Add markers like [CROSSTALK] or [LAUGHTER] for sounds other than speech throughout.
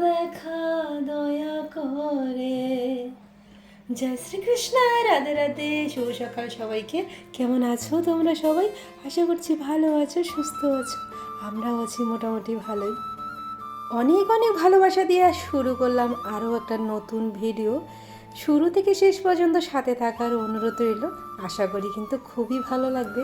দেখা, দয়া করে। জয় শ্রীকৃষ্ণ, রাধে রাধে, শুভ সকাল সবাইকে। কেমন আছো তোমরা সবাই? আশা করছি ভালো আছো, সুস্থ আছো। আমরাও আছি মোটামুটি ভালোই। অনেক অনেক ভালোবাসা দিয়ে শুরু করলাম আরও একটা নতুন ভিডিও। শুরু থেকে শেষ পর্যন্ত সাথে থাকার অনুরোধ রইল। আশা করি কিন্তু খুবই ভালো লাগবে।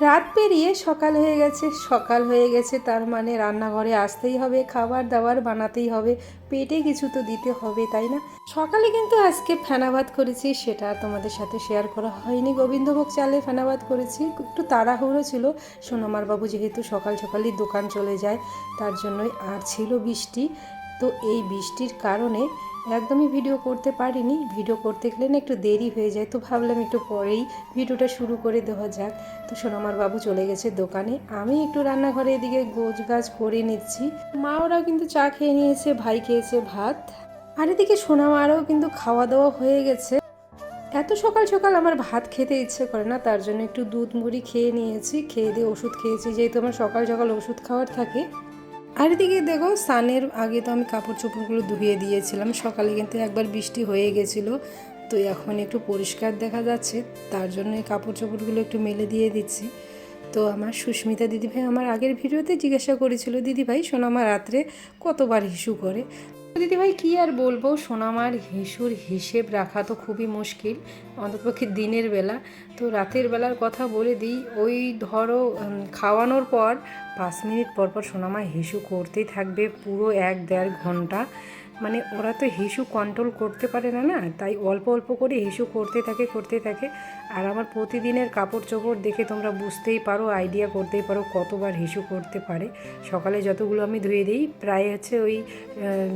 রাত পেরিয়ে সকাল হয়ে গেছে, সকাল হয়ে গেছে, তার মানে রান্নাঘরে আসতেই হবে, খাবার দাবার বানাতেই হবে, পেটে কিছু তো দিতে হবে, তাই না? সকালে কিন্তু আজকে ফেনা ভাত করেছি, সেটা তোমাদের সাথে শেয়ার করা হয়নি। গোবিন্দভোগ চালে ফেনা ভাত করেছি, একটু তাড়াহুড়ো ছিল। সোনামার বাবু যেহেতু সকাল সকালই দোকান চলে যায়, তার জন্যই আর ছিল বৃষ্টি। তো এই বৃষ্টির কারণে একদমই ভিডিও করতে পারিনি। ভিডিও করতে গেলে না একটু দেরি হয়ে যায়। তো ভাবলাম একটু পরেই ভিডিওটা শুরু করে দেওয়া যাক। তো সোনামার বাবু চলে গেছে দোকানে। আমি একটু রান্নাঘরে এদিকে গোছ গাছ করে নিচ্ছি। মা ওরাও কিন্তু চা খেয়ে নিয়েছে, ভাই খেয়েছে ভাত। আর এদিকে সোনামারও কিন্তু খাওয়া দাওয়া হয়ে গেছে। এত সকাল সকাল আমার ভাত খেতে ইচ্ছে করে না, তার জন্য একটু দুধ মুড়ি খেয়ে নিয়েছি। খেয়ে দিয়ে ওষুধ খেয়েছি, যেহেতু আমার সকাল সকাল ওষুধ খাওয়ার থাকে। আর এদিকে দেখো সানের আগে তো আমি কাপড় চোপড়গুলো ধুয়ে দিয়েছিলাম। সকালে কিন্তু একবার বৃষ্টি হয়ে গেছিল, তো এখন একটু পরিষ্কার দেখা যাচ্ছে। তার জন্য এই কাপড় চোপড়গুলো একটু মেলে দিয়ে দিচ্ছি। তো আমার সুস্মিতা দিদিভাই আমার আগের ভিডিওতে জিজ্ঞাসা করেছিল, দিদিভাই, শোনো, আমার রাত্রে কতবার হিসু করে? দিদিভাই, কী আর বলব? সোনামার হেসুর হিসেব রাখা তো খুবই মুশকিল অন্তপক্ষে দিনের বেলা। তো রাতের বেলার কথা বলে দিই, ওই ধরো খাওয়ানোর পর পাঁচ মিনিট পর পর সোনামা হিসু করতেই থাকবে পুরো এক দেড় ঘণ্টা। মানে ওরা তো হিসু কন্ট্রোল করতে পারে না না? তাই অল্প অল্প করে হিসু করতে থাকে করতে থাকে। আর আমার প্রতিদিনের কাপড় চোপড় দেখে তোমরা বুঝতেই পারো আইডিয়া করতেই পারো কতবার হিসু করতে পারে। সকালে যতগুলো আমি ধুয়ে দিই, প্রায় হচ্ছে ওই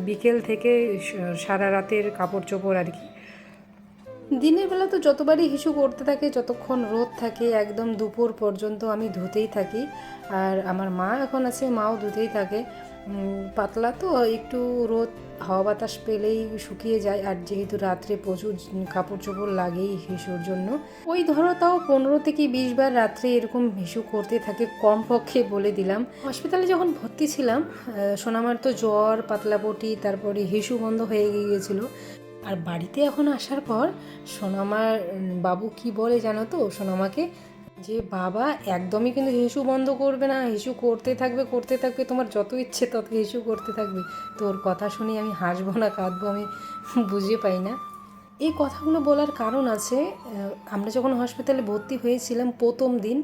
বিকেল থেকে সারা রাতের কাপড় চোপড় আর কি। দিনের বেলা তো যতবারই হিসু করতে থাকে, যতক্ষণ রোদ থাকে, একদম দুপুর পর্যন্ত আমি ধুতেই থাকি। আর আমার মা এখন আছে, মাও ধুতেই থাকে। পাতলা তো, একটু রোদ, হাওয়া বাতাস পেলেই শুকিয়ে যায়। আর যেহেতু রাত্রে প্রচুর কাপড় চোপড় লাগেই হিসুর জন্য, ওই ধরো তাও পনেরো থেকে বিশ বার রাত্রে এরকম হিসু করতে থাকে কমপক্ষে বলে দিলাম। হসপিটালে যখন ভর্তি ছিলাম সোনামার তো জ্বর, পাতলাপটি, তারপরে হিসু বন্ধ হয়ে গিয়েছিল। আর বাড়িতে এখন আসার পর সোনামার বাবু কি বলে জানো তো? সোনামাকে যে বাবা একদমই কিন্তু হিসু বন্ধ করবে না, হিসু করতে থাকবে করতে থাকবে, তোমার যত ইচ্ছে তত হিসু করতে থাকবে। তোর কথা শুনে আমি হাসবো না, কাঁদবো, আমি বুঝে পাই না। এই কথাগুলো বলার কারণ আছে আমরা যখন হসপিটালে ভর্তি হয়েছিলাম প্রথম দিন,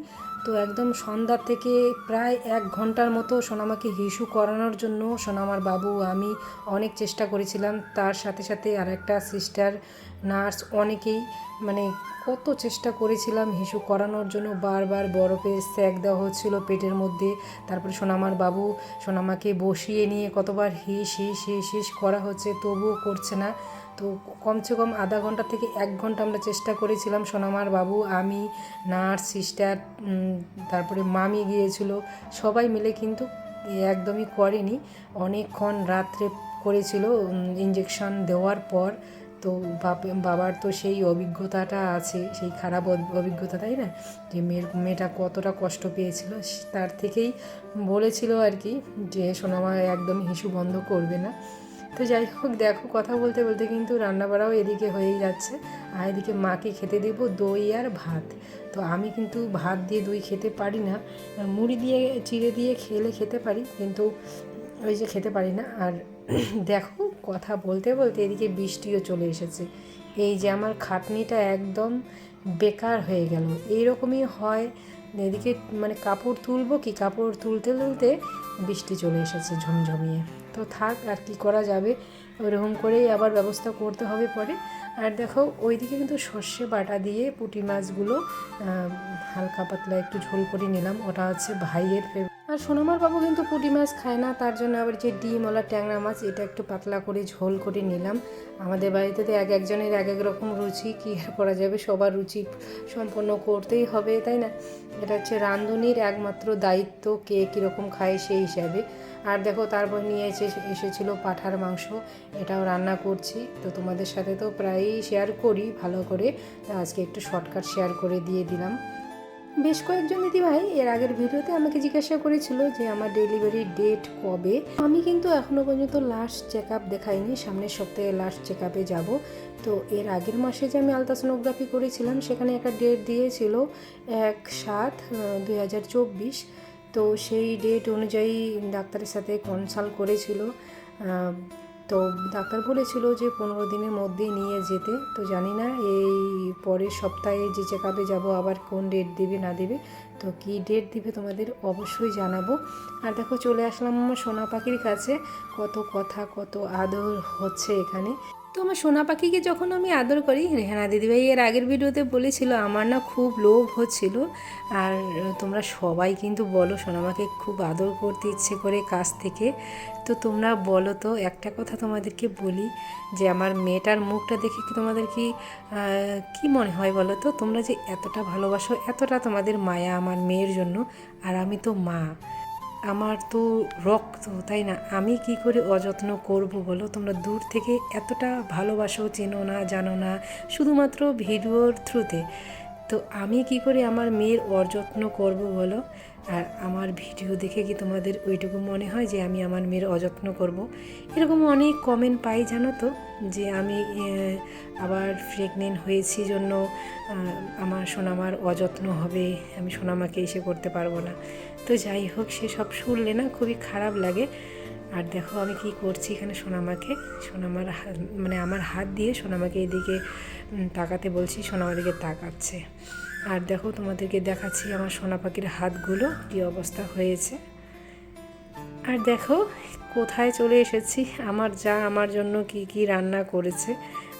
তো একদম সন্ধ্যা থেকে প্রায় এক ঘণ্টার মতো সোনামাকে হিসু করানোর জন্য সোনামার বাবু, আমি অনেক চেষ্টা করেছিলাম। তার সাথে সাথে আর একটা সিস্টার নার্স অনেকেই মানে কত চেষ্টা করেছিলাম হিসু করানোর জন্য। বারবার বরফে স্যাক দেওয়া হচ্ছিল পেটের মধ্যে। তারপরে সোনামার বাবু সোনামাকে বসিয়ে নিয়ে কতবার হিস হিস হিস হিস করা হচ্ছে, তবুও করছে না। তো কমসে কম আধা ঘণ্টা থেকে এক ঘণ্টা আমরা চেষ্টা করেছিলাম সোনামার বাবু, আমি, নার্স, সিস্টার তারপরে মামি গিয়েছিল, সবাই মিলে কিন্তু একদমই করেনি। অনেকক্ষণ রাত্রে করেছিল ইঞ্জেকশন দেওয়ার পর তো বাবার তো সেই অভিজ্ঞতাটা আছে, সেই খারাপ অভিজ্ঞতা, তাই না? যে মেয়ের, মেয়েটা কতটা কষ্ট পেয়েছিল তার থেকেই বলেছিল আর কি যে সোনামা একদম হিসু বন্ধ করবে না। তো যাই হোক, দেখো, কথা বলতে বলতে কিন্তু রান্নাবাড়াও এদিকে হয়েই যাচ্ছে। আর এদিকে মাকে খেতে দেবো দই আর ভাত। তো আমি কিন্তু ভাত দিয়ে দই খেতে পারি না। মুড়ি দিয়ে, চিড়ে দিয়ে খেলে খেতে পারি, কিন্তু ওই যে খেতে পারি না। আর [CLEARS THROAT] দেখো, কথা বলতে বলতে এদিকে বৃষ্টিও চলে এসেছে। এই যে আমার খাটনিটা একদম বেকার হয়ে গেল। এইরকমই হয়, এদিকে মানে কাপড় তুলবো কি? কাপড় তুলতে তুলতে বৃষ্টি চলে এসেছে ঝমঝমিয়ে। তো থাক আর কি করা যাবে। ওরকম করেই আবার ব্যবস্থা করতে হবে পরে। আর দেখো, ওইদিকে কিন্তু সর্ষে বাটা দিয়ে পুঁটি মাছগুলো হালকা পাতলা একটু ঝোল করে নিলাম। ওটা হচ্ছে ভাইয়ের ফেভারিট আর সোনামার বাবু কিন্তু পুঁটি মাছ খায় না, তার জন্য আবার যে ডিম, ওলা ট্যাংরা মাছ, এটা একটু পাতলা করে ঝোল করে নিলাম। আমাদের বাড়িতে তো এক একজনের এক এক রকম রুচি, কী আর করা যাবে? সবার রুচি সম্পন্ন করতেই হবে, তাই না? এটা হচ্ছে রাঁধুনির একমাত্র দায়িত্ব, কে কীরকম খায় সেই হিসাবে। আর দেখো তারপর নিয়ে এসে, এসেছিল পাঠার মাংস, এটাও রান্না করছি। তো তোমাদের সাথে তো প্রায়ই শেয়ার করি ভালো করে। আজকে একটু শর্টকাট শেয়ার করে দিয়ে দিলাম। বেশ কয়েকজন দিদিভাই এর আগের ভিডিওতে আমাকে জিজ্ঞাসা করেছিল যে আমার ডেলিভারি ডেট কবে। আমি কিন্তু এখনও পর্যন্ত লাস্ট চেক আপ দেখাইনি, সামনের সপ্তাহে লাস্ট চেক আপে যাব। তো এর আগের মাসে যে আমি আলট্রাসোনোগ্রাফি করেছিলাম, সেখানে একটা ডেট দিয়েছিল এক সাত দুই হাজার চব্বিশ। তো সেই ডেট অনুযায়ী ডাক্তারের সাথে কনসাল্ট করেছিল। তো ডাক্তার বলেছিল যে পনেরো দিনের মধ্যেই নিয়ে যেতে, তো জানি না এই পরের সপ্তাহে যে চেক আপে যাব, আবার কোন ডেট দেবে, না দেবে, তো কি ডেট দিবে তোমাদের অবশ্যই জানাব। আর দেখো চলে আসলাম আমার সোনা পাখির কাছে, কত কথা, কত আদর হচ্ছে এখানে। তো আমার সোনা পাখিকে যখন আমি আদর করি, রেহানা দিদিভাই এর আগের ভিডিওতে বলেছিল, আমার না খুব লোভ হচ্ছিল। আর তোমরা সবাই কিন্তু বলো সোনামাকে খুব আদর করতে ইচ্ছে করে কাছ থেকে। তো তোমরা বলো তো, একটা কথা তোমাদেরকে বলি, যে আমার মেয়েটার মুখটা দেখে কি তোমাদের কি কি মনে হয় বলো তো? তোমরা যে এতটা ভালোবাসো, এতটা তোমাদের মায়া আমার মেয়ের জন্য, আর আমি তো মা। আমার তো রক্ত, তাই না? আমি কি করে অযত্ন করব বলো? তোমরা দূর থেকে এতটা ভালোবাসো, চেনো না, জানো না, শুধুমাত্র ভিডিওর থ্রুতে। তো আমি কি করে আমার মেয়ের অযত্ন করব বলো? আর আমার ভিডিও দেখে কি তোমাদের ওইটুকু মনে হয় যে আমি আমার মেয়ের অযত্ন করব? এরকম অনেক কমেন্ট পাই, জানো তো, যে আমি আবার প্রেগনেন্ট হয়েছি জন্য আমার সোনামার অযত্ন হবে, আমি সোনামাকে এসে করতে পারব না। তো যাই হোক, সে সব শুনলে না খুবই খারাপ লাগে। আর দেখো আমি কি করছি এখানে সোনামাকে? সোনামার মানে আমার হাত দিয়ে সোনামাকে এদিকে তাকাতে বলছি, সোনামা দিকে তাকাচ্ছে। আর দেখো তোমাদেরকে দেখাচ্ছি আমার সোনা পাখির হাতগুলো কী অবস্থা হয়েছে। আর দেখো কোথায় চলে এসেছি, আমার যা আমার জন্য কি কি রান্না করেছে।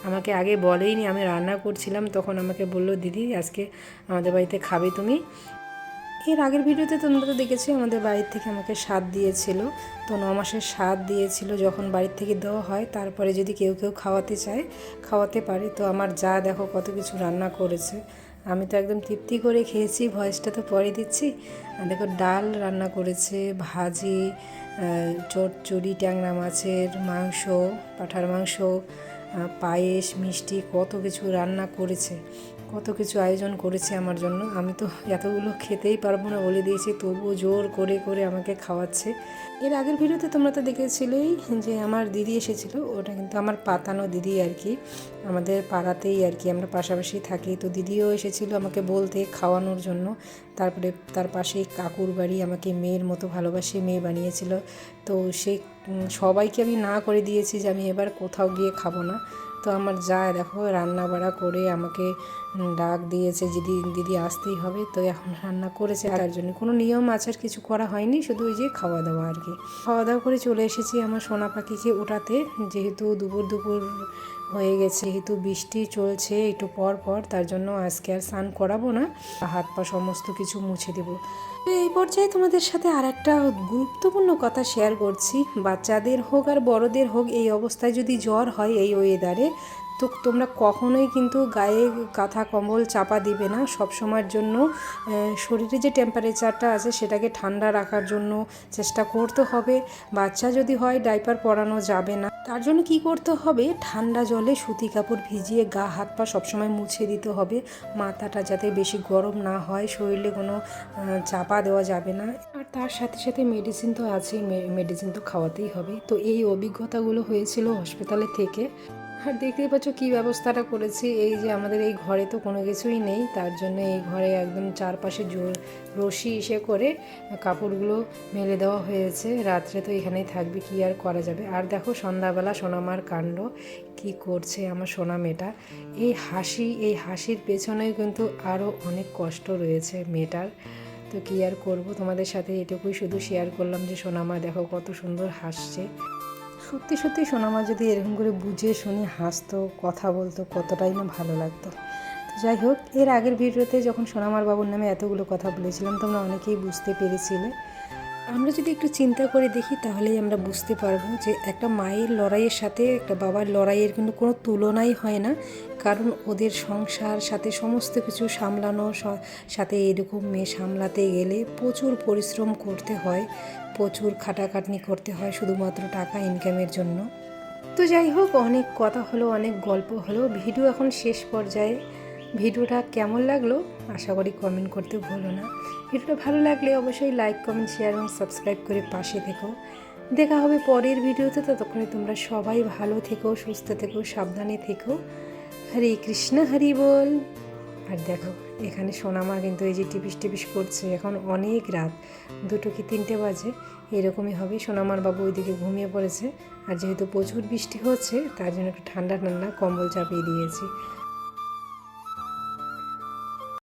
আমাকে আগে বলেইনি, আমি রান্না করছিলাম, তখন আমাকে বলল, দিদি, আজকে আমাদের বাড়িতে খাবে তুমি? এর আগের ভিডিওতে তোমরা তো দেখেছ আমাদের বাড়ির থেকে আমাকে স্বাদ দিয়েছিল। তো ন মাসের স্বাদ দিয়েছিল যখন বাড়ির থেকে দেওয়া হয় তারপরে যদি কেউ কেউ খাওয়াতে চায় খাওয়াতে পারে। তো আমার যা দেখো কত কিছু রান্না করেছে। আমি তো একদম তৃপ্তি করে খেয়েছি ভয়েসটা তো পরে দিচ্ছি। দেখো ডাল রান্না করেছে ভাজি আহ, চচ্চড়ি ট্যাংরা মাছের মাংস পাঠার মাংস পায়েস মিষ্টি কত কিছু রান্না করেছে। কত কিছু আয়োজন করেছে আমার জন্য। আমি তো এতগুলো খেতেই পারব না বলে দিয়েছি, তবুও জোর করে করে আমাকে খাওয়াচ্ছে। এর আগের ভিডিওতে তোমরা তো দেখেছিলেই যে আমার দিদি এসেছিল, ওটা কিন্তু আমার পাতানো দিদি আর কি। আমাদের পাড়াতেই আর কি, আমরা পাশাপাশি থাকি। তো দিদিও এসেছিল আমাকে বলতে খাওয়ানোর জন্য। তারপরে তার পাশেই কাকুর বাড়ি, আমাকে মেয়ের মতো ভালোবাসে, মেয়ে বানিয়েছিল। তো সে সবাইকে আমি না করে দিয়েছি যে আমি এবার কোথাও গিয়ে খাব না। তো আমার যা, দেখো রান্না বাড়া করে আমাকে ডাক দিয়েছে, দিদি দিদি আসতেই হবে। তো এখন রান্না করেছে। তার জন্য কোনো নিয়ম আচার কিছু করা হয়নি, শুধু ওই যে খাওয়া দাওয়া আর কি। খাওয়া দাওয়া করে চলে এসেছি আমার সোনা পাখিকে ওটাতে যেহেতু দুপুর দুপুর হয়ে গেছে। যেহেতু বৃষ্টি চলছে, একটু পর পর তার জন্য আজকে আর স্নান করাবো না। হাত পা সমস্ত কিছু মুছে দেবো। এই পর্যায়ে তোমাদের সাথে আর একটা গুরুত্বপূর্ণ কথা শেয়ার করছি। বাচ্চাদের হোক আর বড়দের হোক, এই অবস্থায় যদি জ্বর হয় এই ওয়েদারে তো তোমরা কখনোই কিন্তু গায়ে কাঁথা কম্বল চাপা দিবে না। সব সময়ের জন্য শরীরে যে টেম্পারেচারটা আছে, সেটাকে ঠান্ডা রাখার জন্য চেষ্টা করতে হবে। বাচ্চা যদি হয় ডাইপার পরানো যাবে না। তার জন্য কি করতে হবে? ঠান্ডা জলে সুতি কাপড় ভিজিয়ে গা, হাত পা সবসময় মুছে দিতে হবে। মাথাটা যাতে বেশি গরম না হয়, শরীরে কোনো চাপা দেওয়া যাবে না। আর তার সাথে সাথে মেডিসিন তো আছেই মেডিসিন তো খাওয়াতেই হবে। তো এই অভিজ্ঞতাগুলো হয়েছিল হসপিটালে থেকে। আর দেখতেই পাচ্ছ কী ব্যবস্থাটা করেছি। এই যে আমাদের এই ঘরে তো কোনো কিছুই নেই, তার জন্য এই ঘরে একদম চারপাশে জোর রশি ইসে করে কাপড়গুলো মেলে দেওয়া হয়েছে। রাত্রে তো এখানেই থাকবে, কি আর করা যাবে? আর দেখো সন্ধ্যাবেলা সোনামার কাণ্ড, কি করছে আমার সোনা মেয়েটা। এই হাসি, এই হাসির পেছনেও কিন্তু আরও অনেক কষ্ট রয়েছে মেয়েটার। তো কী আর করব? তোমাদের সাথে এটুকুই শুধু শেয়ার করলাম যে সোনামা দেখো কত সুন্দর হাসছে। সত্যি সত্যি সোনামা যদি এরকম করে বুঝে শুনে হাসতো, কথা বলতো, কতটাই না ভালো লাগতো। যাই হোক, এর আগের ভিডিওতে যখন সোনামার বাবুর নামে এতগুলো কথা বলেছিলাম, তোমরা অনেকেই বুঝতে পেরেছিলে। আমরা যদি একটু চিন্তা করে দেখি, তাহলেই আমরা বুঝতে পারব যে একটা মায়ের লড়াইয়ের সাথে একটা বাবার লড়াইয়ের কিন্তু কোনো তুলনাই হয় না। কারণ ওদের সংসার সাথে সমস্ত কিছু সামলানো সাথে এরকম মেয়ে সামলাতে গেলে প্রচুর পরিশ্রম করতে হয়, প্রচুর খাটাখাটনি করতে হয় শুধুমাত্র টাকা ইনকামের জন্য। তো যাই হোক, অনেক কথা হলো, অনেক গল্প হলো, ভিডিও এখন শেষ পর্যায়ে। ভিডিওটা কেমন লাগল? আশা করি কমেন্ট করতে ভুলো না। ভিডিওটা ভালো লাগলে অবশ্যই লাইক কমেন্ট শেয়ার এবং সাবস্ক্রাইব করে পাশে থেকো। দেখা হবে পরের ভিডিওতে। ততক্ষণে তোমরা সবাই ভালো থেকো, সুস্থ থেকো, সাবধানে থেকো। হরে কৃষ্ণ, হরি বল। আর দেখো, এখানে সোনামা কিন্তু এই যে টিপিস টিপিস করছে। এখন অনেক রাত, দুটো কি তিনটে বাজে? এরকমই হবে। সোনামার বাবু ওইদিকে ঘুমিয়ে পড়েছে। আর যেহেতু প্রচুর বৃষ্টি হচ্ছে, তার জন্য একটু ঠান্ডা ঠান্ডা কম্বল চাপিয়ে দিয়েছি।